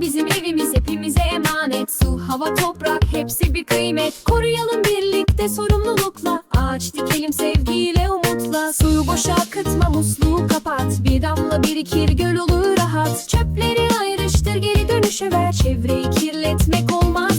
bizim evimiz hepimize emanet. Su, hava, toprak hepsi bir kıymet. Koruyalım birlikte sorumlulukla. Ağaç dikelim sevgiyle umutla. Suyu boşa akıtma musluğu kapat. Bir damla birikir göl olur rahat. Çöpleri ayrıştır geri dönüşe ver. Çevreyi kirletmek olmaz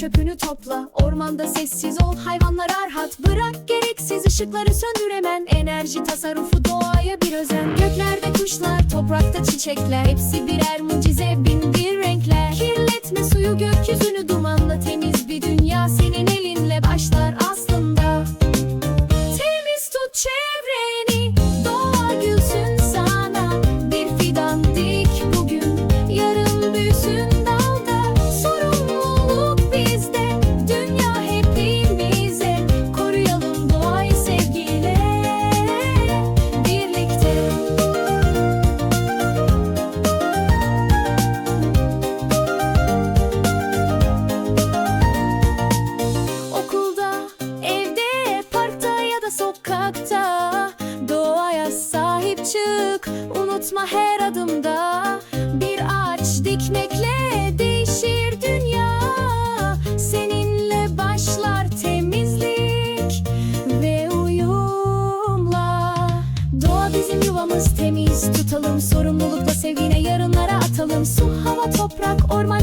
çöpünü topla. Ormanda sessiz ol hayvanlar rahat Bırak gereksiz ışıkları söndür hemen. Enerji tasarrufu doğaya bir özen. Göklerde kuşlar toprakta çiçekler. Hepsi birer mucize bin bir renkler. Kirletme suyu gökyüzünü dumanla sahip çık Unutma her adımda. Bir ağaç dikmekle değişir dünya. Seninle başlar temizlik ve uyumla. Doğa bizim yuvamız temiz. Tutalım Sorumlulukla sevgine yarınlara atalım. Su, hava, toprak, orman